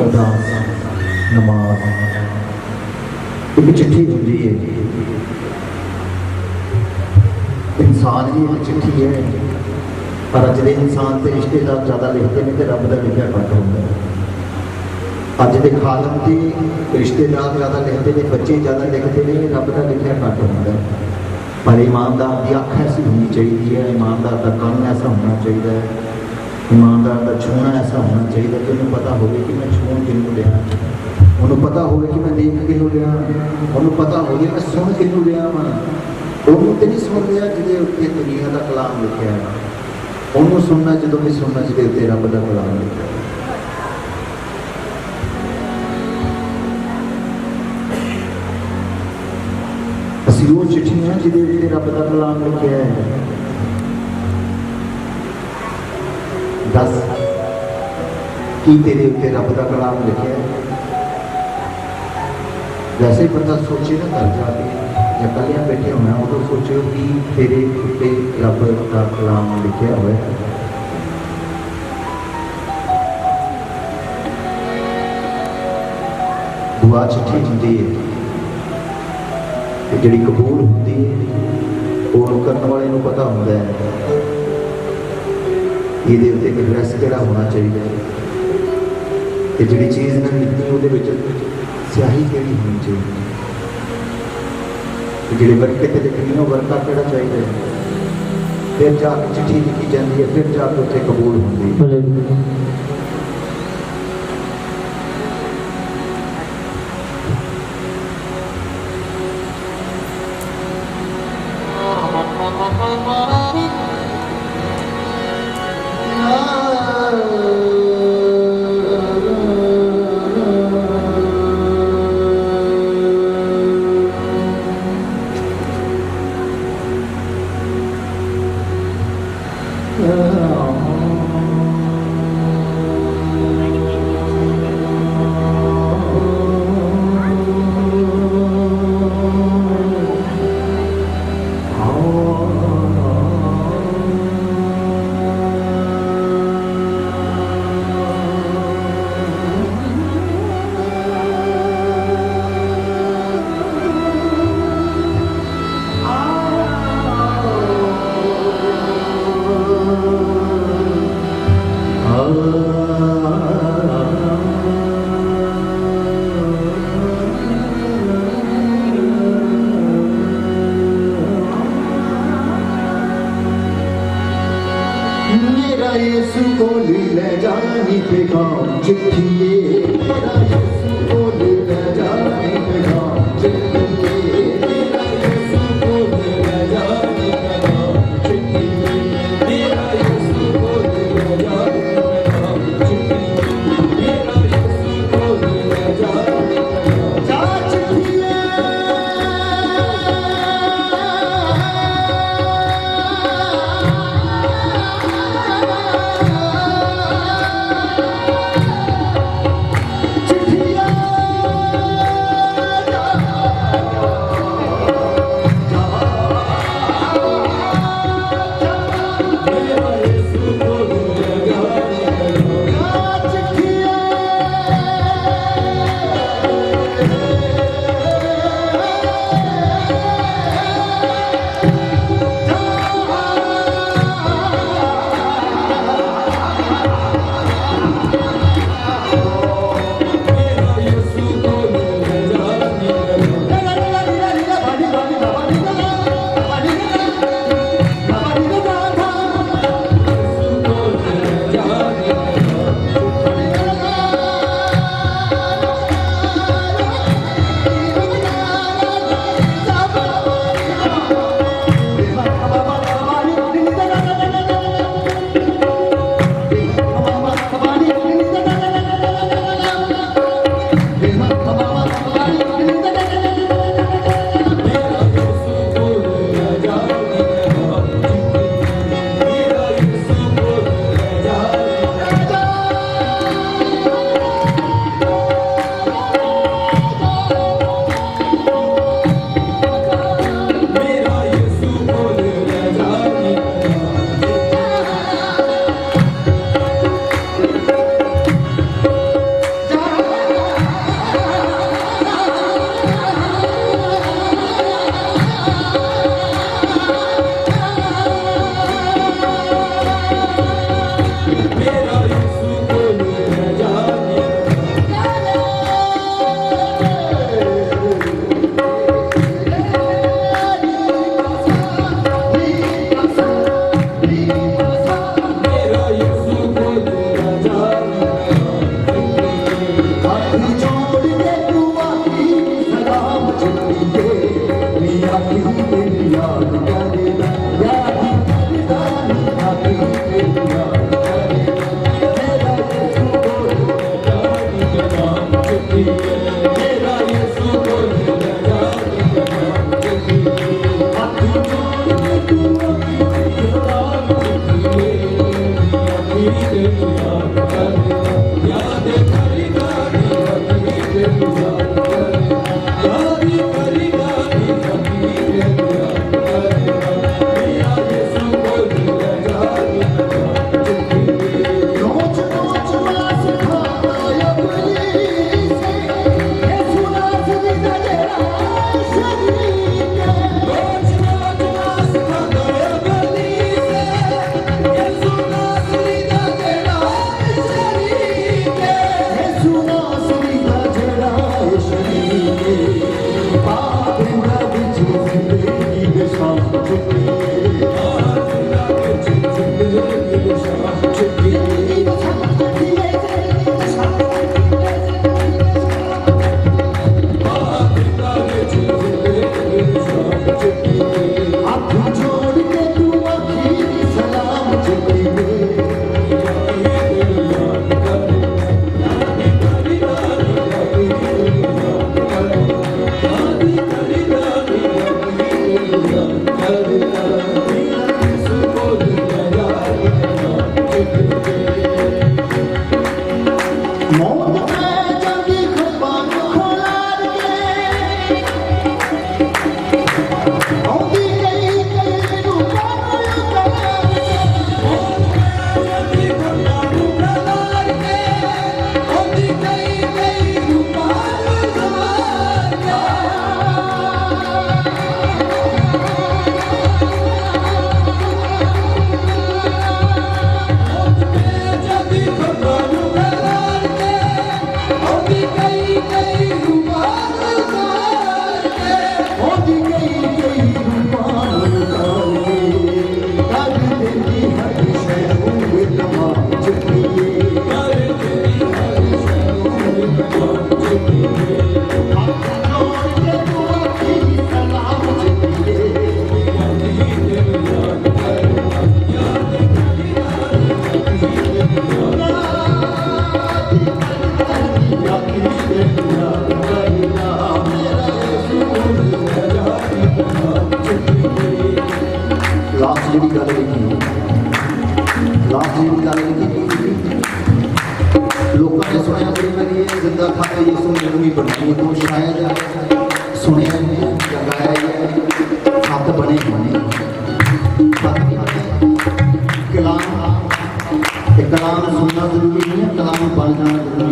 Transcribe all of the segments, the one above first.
ਅਰਦਾਸ ਨਮਾਜ਼। ਇੱਕ ਚਿੱਠੀ ਹੁੰਦੀ ਹੈ। ਇਨਸਾਨ ਦੀ ਇੱਕ ਚਿੱਠੀ ਹੈ। ਪਰ ਅੱਜ ਦੇ ਇਨਸਾਨ ਤੇ ਰਿਸ਼ਤੇਦਾਰ ਜ਼ਿਆਦਾ ਲਿਖਦੇ ਨੇ ਤੇ ਰੱਬ ਦਾ ਲਿਖਿਆ ਘੱਟ ਹੁੰਦਾ ਹੈ। ਅੱਜ ਦੇ ਖਾਲਮ ਤੇ ਰਿਸ਼ਤੇਦਾਰ ਜ਼ਿਆਦਾ ਲਿਖਦੇ ਨੇ, ਬੱਚੇ ਜ਼ਿਆਦਾ ਲਿਖਦੇ ਨੇ, ਰੱਬ ਦਾ ਲਿਖਿਆ ਘੱਟ ਹੁੰਦਾ ਹੈ। ਪਰ ਇਮਾਨਦਾਰ ਦੀ ਅੱਖ ਐਸੀ ਹੋਣੀ ਚਾਹੀਦੀ ਹੈ, ਇਮਾਨਦਾਰ ਦਾ ਕੰਨ ਐਸਾ ਹੋਣਾ ਚਾਹੀਦਾ ਹੈ ਇਮਾਨਦਾਰ ਦਾ ਛੂਣਾ ਐਸਾ ਹੋਣਾ ਚਾਹੀਦਾ ਕਿ ਉਹਨੂੰ ਪਤਾ ਹੋਵੇ ਕਿ ਮੈਂ ਛੂਣ ਕਿਹਨੂੰ ਲਿਆ। ਉਹਨੂੰ ਪਤਾ ਹੋਵੇ ਕਿ ਮੈਂ ਦੇਖ ਕਿਹਨੂੰ ਲਿਆ। ਉਹਨੂੰ ਪਤਾ ਹੋਵੇ ਮੈਂ ਸੁਣ ਕਿਹਨੂੰ ਲਿਆ ਵਾਂ। ਉਹਨੂੰ ਤੇ ਨਹੀਂ ਸੁਣ ਲਿਆ ਜਿਹਦੇ ਉੱਤੇ ਦੁਨੀਆ ਦਾ ਕਲਾਮ ਲਿਖਿਆ ਹੈ। ਉਹਨੂੰ ਸੁਣਨਾ ਜਦੋਂ ਵੀ ਸੁਣਨਾ ਜਿਹਦੇ ਉੱਤੇ ਰੱਬ ਦਾ ਕਲਾਮ ਲਿਖਿਆ ਹੈ। ਅਸੀਂ ਉਹ ਚਿੱਠੀ ਹਾਂ ਜਿਹਦੇ ਉੱਤੇ ਰੱਬ ਦਾ ਕਲਾਮ ਲਿਖਿਆ ਹੈ। ਦੱਸ ਕੀ ਤੇਰੇ ਉੱਤੇ ਰੱਬ ਦਾ ਕਲਾਮ ਲਿਖਿਆ ਵੈਸੇ ਬੰਦਾ ਸੋਚੇ ਨਾ ਘਰ ਜਾ ਜਾਂ ਕੱਲਿਆਂ ਬੈਠੇ ਹੋਣਾ, ਉਦੋਂ ਸੋਚਿਓ ਕਿ ਤੇਰੇ ਉੱਤੇ ਰੱਬ ਦਾ ਕਲਾਮ ਲਿਖਿਆ ਹੋਇਆ ਹੈ। ਦੁਆ ਚਿੱਠੀ ਹੁੰਦੀ ਹੈ ਤੇ ਜਿਹੜੀ ਕਬੂਲ ਹੁੰਦੀ ਹੈ ਉਹ ਕਰਨ ਵਾਲੇ ਨੂੰ ਪਤਾ ਹੁੰਦਾ ਹੈ। ਇਹਦੇ ਉੱਤੇ ਐਡਰੈਸ ਕਿਹੜਾ ਹੋਣਾ ਚਾਹੀਦਾ ਹੈ? ਤੇ ਜਿਹੜੀ ਚੀਜ਼ ਨਾ ਲਿਖਣੀ ਉਹਦੇ ਵਿੱਚ ਸਿਆਹੀ ਕਿਹੜੀ ਹੋਣੀ ਚਾਹੀਦੀ ਹੈ? ਜਿਹੜੇ ਵਰਕੇ ਤੇ ਲਿਖਣੀ ਉਹ ਵਰਕਾ ਕਿਹੜਾ ਚਾਹੀਦਾ ਹੈ? ਫਿਰ ਜਾ ਕੇ ਚਿੱਠੀ ਲਿਖੀ ਜਾਂਦੀ ਹੈ, ਫਿਰ ਜਾ ਕੇ ਉੱਥੇ ਕਬੂਲ ਹੁੰਦੀ ਹੈ। मेरा यीशु को ले जाने पे गाँव चिट्ठी मेरा यीशु को ले जाने पे गाँव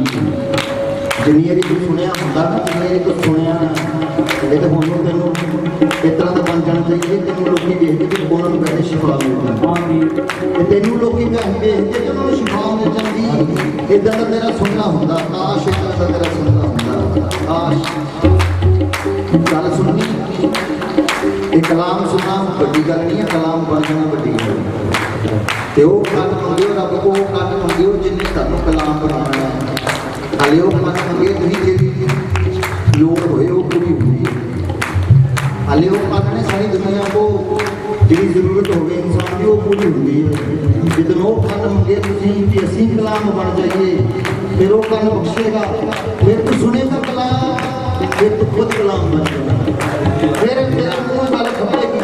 ਵਾਰੀ ਤੂੰ ਸੁਣਿਆ ਹੁੰਦਾ ਨਾ ਵਾਰੀ ਤੂੰ ਸੁਣਿਆ ਨਾ ਇਹ ਤਾਂ ਹੁਣ ਤੈਨੂੰ ਇਸ ਤਰ੍ਹਾਂ ਦਾ ਬਣ ਜਾਣਾ ਚਾਹੀਦਾ ਤੈਨੂੰ ਲੋਕੀ ਵੇਖਦੇ ਕਿ ਉਹਨਾਂ ਨੂੰ ਕਹਿੰਦੇ ਸ਼ਿਫਾ ਮਿਲਦਾ ਤੇ ਤੈਨੂੰ ਲੋਕੀ ਕਹਿੰਦੇ ਵੇਖਦੇ ਕਿ ਉਹਨਾਂ ਨੂੰ ਸ਼ਿਫਾ ਮਿਲ ਜਾਂਦੀ ਇਦਾਂ ਦਾ ਤੇਰਾ ਸੁਣਨਾ ਹੁੰਦਾ ਕਾਸ਼ ਇਦਾਂ ਦਾ ਤੇਰਾ ਸੁਣਨਾ ਹੁੰਦਾ ਕਾਸ਼। ਗੱਲ ਸੁਣਨੀ। ਇਹ ਕਲਾਮ ਸੁਣਨਾ ਵੱਡੀ ਗੱਲ ਨਹੀਂ ਹੈ ਕਲਾਮ ਬਣ ਜਾਣਾ ਵੱਡੀ ਗੱਲ ਤੇ ਉਹ ਕੰਨ ਮੰਗਿਓ ਰੱਬ ਕੋ ਕੰਨ ਮੰਗਿਓ ਜਿੰਨੇ ਤੁਹਾਨੂੰ ਕਲਾਮ ਬਣਾਉਣਾ ਹੈ ਹਾਲੇ ਉਹ ਕੰਨ ਮੰਗੇ ਤੁਸੀਂ ਜਿਹੜੀ ਲੋੜ ਹੋਏ ਉਹ ਪੂਰੀ ਹੁੰਦੀ ਹੈ ਹਾਲੇ ਉਹ ਕੰਨ ਨੇ ਸਾਰੀ ਦੁਨੀਆ ਕੋ ਜਿਹੜੀ ਜ਼ਰੂਰਤ ਹੋਵੇ ਇਨਸਾਨ ਦੀ, ਉਹ ਪੂਰੀ ਹੁੰਦੀ ਹੈ। ਜਦੋਂ ਉਹ ਕੰਨ ਮੰਗੇ ਤੁਸੀਂ ਕਿ ਅਸੀਂ ਕਲਾਮ ਬਣ ਜਾਈਏ, ਫਿਰ ਉਹ ਕੰਨ ਬਖਸ਼ੇਗਾ। ਫਿਰ ਤੂੰ ਸੁਣੇਗਾ ਕਲਾਮ, ਫਿਰ ਤੂੰ ਖੁਦ ਕਲਾਮ ਬਣ ਜਾਏਗਾ। ਫਿਰ ਤੇਰਾ ਮੂੰਹ ਨਾਲ ਖੱਬੇਗੀ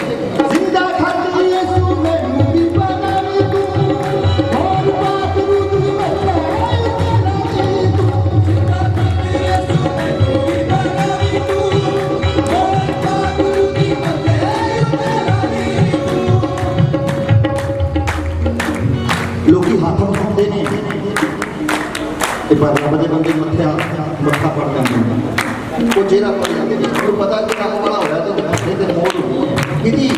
ਲੋਕੀ ਹੱਥ ਉਠਾਉਂਦੇ ਨੇ। ਤੇ ਪਰ ਰੱਬ ਦੇ ਬੰਦੇ ਮੱਥੇ ਮੱਥਾ ਪੜ ਜਾਂਦੇ ਉਹ ਜਿਹੜਾ ਪੜ ਜਾਂਦੇ ਨੇ। ਉਹਨੂੰ ਪਤਾ ਕਿ ਕੰਮ ਵਾਲਾ ਹੋਇਆ ਤੇ ਮੱਥੇ ਤੇ ਮੋੜ ਹੋਣੀ ਕਿਹਦੀ?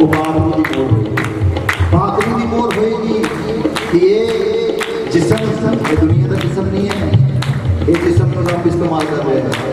ਉਹ ਬਾਦਰੂ ਦੀ ਮੋੜ ਹੋਈ। ਬਾਦਰੂ ਦੀ ਮੋੜ ਹੋਏਗੀ ਕਿ ਇਹ ਜਿਸਮ, ਇਹ ਦੁਨੀਆ ਦਾ ਜਿਸਮ ਨਹੀਂ ਹੈ। ਇਹ ਜਿਸਮ ਨੂੰ ਰੱਬ ਇਸਤੇਮਾਲ ਕਰ ਰਿਹਾ ਹੈ।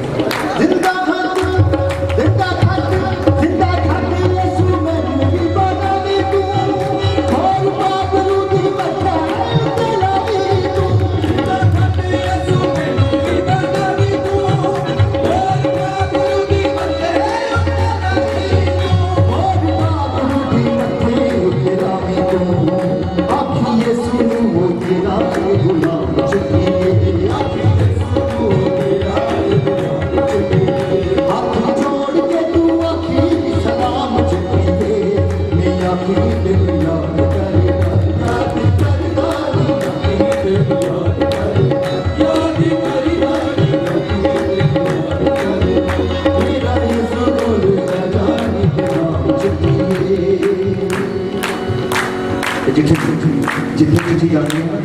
ਜਿੱਥੇ ਤੁਸੀਂ ਜਾਂਦੇ ਹੋ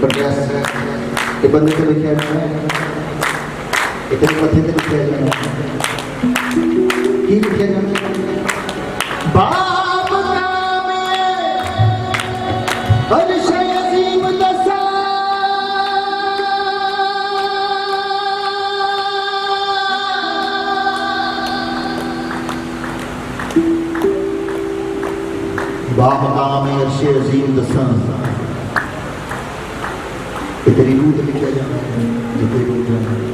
ਪ੍ਰੋਗਰੈਸ ਇਹ ਬੰਦੇ ਤੇ ਲਿਖਿਆ ਹੈ। ਇਹ ਤੇ ਤੇ ਲਿਖਿਆ ਹੈ। ਕੀ ਲਿਖਿਆ ਹੈ? ਬਾਪ ਬਾਪ ਨਾਮੇ ਅਰਸ਼ ਅਜ਼ੀਮ ਦਸਾ। ਇਹ ਤੇਰੀ ਰੂਹ ਤੇ ਲਿਖਿਆ ਜਾਣਾ ਹੈ ਜਿੱਥੇ ਰੂਹ ਜਾਣਾ ਹੈ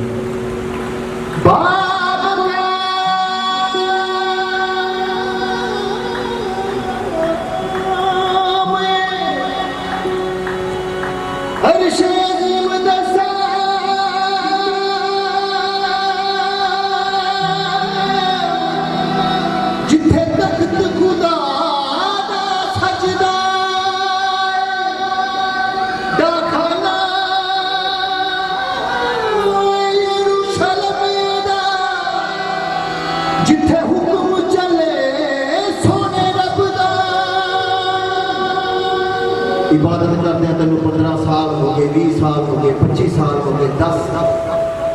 ਸਾਲ ਹੋ ਗਏ 25 ਸਾਲ ਹੋ ਗਏ 10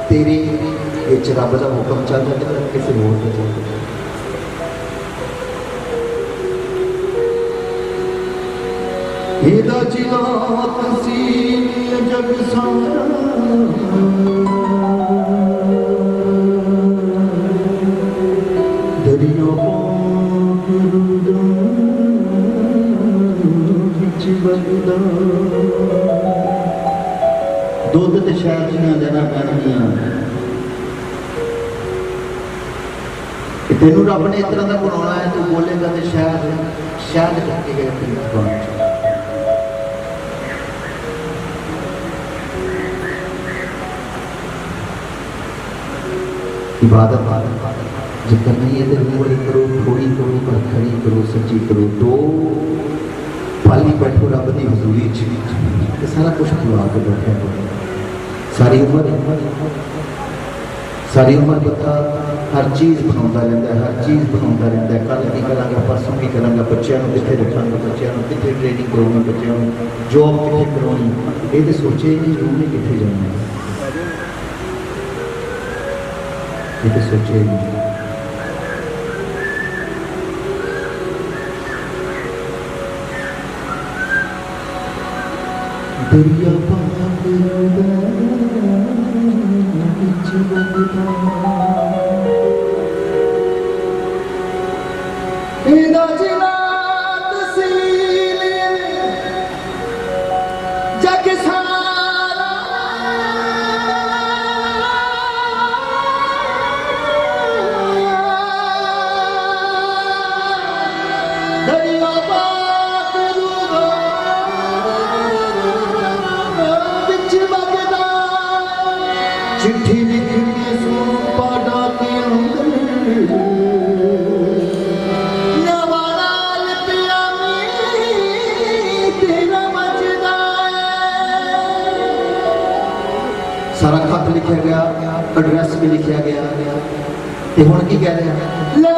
ਤੇਰੇ ਵਿੱਚ ਰੱਬ ਦਾ ਹੁਕਮ ਚੱਲ ਤੇ ਕਿਸੇ ਹੋਰ ਦਾ। ਚੱਲ ਇਹਦਾ ਜਿਲਾ ਤਸੀਮ ਜਗ ਸਾਰਾ ਦੁੱਧ ਤੇ ਸ਼ਹਿਦ ਦੀਆਂ ਦੇਣਾ ਪੈਣਗੀਆਂ ਕਿ ਤੈਨੂੰ ਰੱਬ ਨੇ ਇਸ ਤਰ੍ਹਾਂ ਦਾ ਬਣਾਉਣਾ ਹੈ ਤੂੰ ਬੋਲੇਗਾ ਤੇ ਸ਼ਾਇਦ ਸ਼ਾਇਦ ਕਰਕੇ ਗਏ ਤੇਰੀ ਜ਼ੁਬਾਨ ਚ इबादत जब करना ही है तो रूह वाली करो थोड़ी करो पर खड़ी करो सच्ची करो दो पाली बैठो रब की हजूरी च ते सारा कुछ खुआ के बैठे ਸਾਰੀ ਉਮਰ ਸਾਰੀ ਉਮਰ ਬੰਦਾ ਹਰ ਚੀਜ਼ ਬਣਾਉਂਦਾ ਰਹਿੰਦਾ ਹਰ ਚੀਜ਼ ਬਣਾਉਂਦਾ ਰਹਿੰਦਾ ਕੱਲ ਕੀ ਕਰਾਂਗਾ ਪਰਸੋਂ ਕੀ ਕਰਾਂਗਾ ਬੱਚਿਆਂ ਨੂੰ ਕਿੱਥੇ ਰੱਖਾਂਗਾ ਬੱਚਿਆਂ ਨੂੰ ਕਿੱਥੇ ਟ੍ਰੇਨਿੰਗ ਕਰੂੰਗਾ ਬੱਚਿਆਂ ਨੂੰ ਜੋਬ ਕਿੱਥੇ ਕਰਾਉਣੀ ਇਹ ਤੇ ਸੋਚੇ ਨਹੀਂ ਉਹਨੇ ਕਿੱਥੇ ਜਾਣਾ ਇਹ ਤੇ ਸੋਚੇ ਨਹੀਂ ਦਰਿਆ ਪਾਰ ਕਰਦਾ ਐਡਰੈਸ ਲਿਖਿਆ ਗਿਆ। ਤੇ ਹੁਣ ਕੀ ਕਹਿ ਰਿਹਾ ਲੈ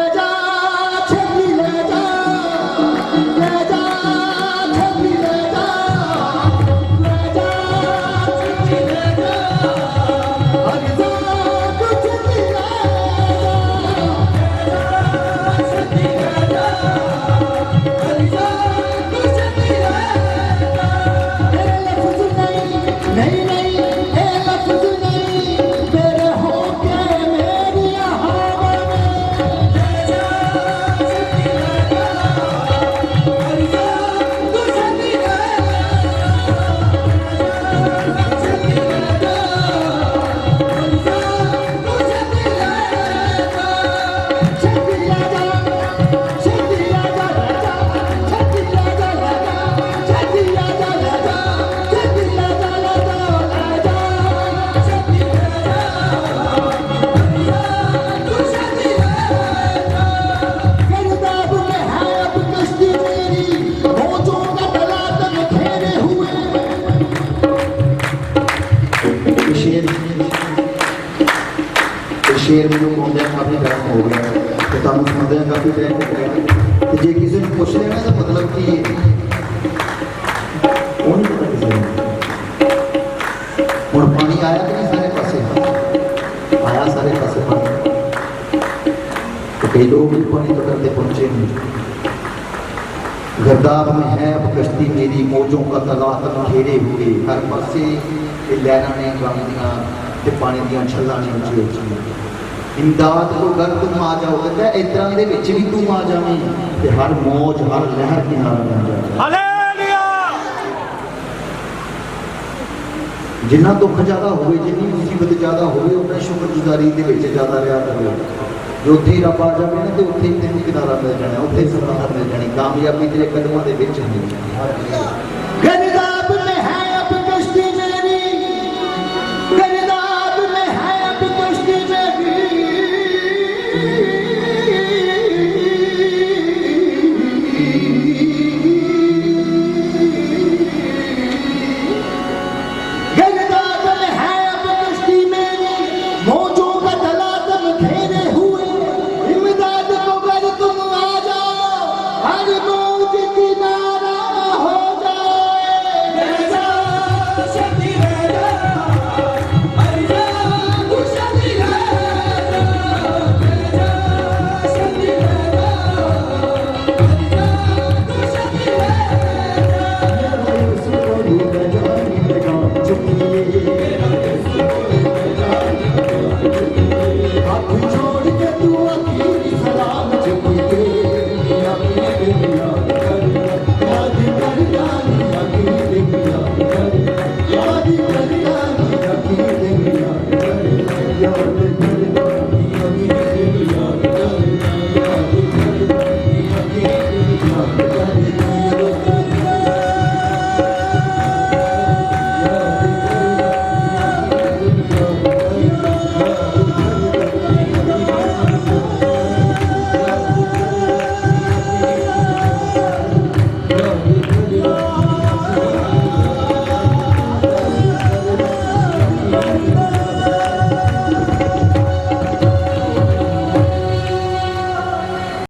ਆਇਆ ਸਾਰੇ ਪਾਸੇ ਪਾਣੀ तो कई लोग भी पानी तो करते पहुंचे नहीं गर्दार में है अब कश्ती मेरी मौजों का तलाक घेरे हुए हर पासे ये लहरां ने ਗਾਉਂਦੀਆਂ ਤੇ ਪਾਣੀ ਦੀਆਂ ਛੱਲਾਂ ਨੇ ਉੱਚੀ ਉੱਚੀ ਇਮਦਾਦ ਕੋ ਕਰ ਤੁਮ ਆ ਜਾਓ ਕਹਿੰਦਾ ਇਦਾਂ ਦੇ ਵਿੱਚ ਵੀ ਤੂੰ ਆ ਜਾਵੇਂ ਤੇ ਹਰ ਮੌਜ ਹਰ ਲਹਿਰ ਕਿਨਾਰਾ ਬਣ ਜਾਵੇ ਹਾਲੇਲੂਇਆ ਜਿੰਨਾ ਦੁੱਖ ਜ਼ਿਆਦਾ ਹੋਵੇ ਜਿੰਨੀ ਮੁਸੀਬਤ ਜ਼ਿਆਦਾ ਹੋਵੇ ਉਹਨਾਂ ਸ਼ੁਕਰਗੁਜ਼ਾਰੀ ਦੇ ਵਿੱਚ ਜ਼ਿਆਦਾ ਰਿਹਾ ਕਰੋ ਜੋ ਉੱਥੇ ਹੀ ਰੱਬ ਆ ਜਾਵੇ ਨਾ ਤੇ ਉੱਥੇ ਹੀ ਤੈਨੂੰ ਕਿਨਾਰਾ ਮਿਲ ਜਾਣਾ, ਉੱਥੇ ਹੀ ਸਫਲਤਾ ਮਿਲ ਜਾਣੀ, ਕਾਮਯਾਬੀ ਤੇਰੇ ਕਦਮਾਂ ਦੇ ਵਿੱਚ ਹੁੰਦੀ। Yo,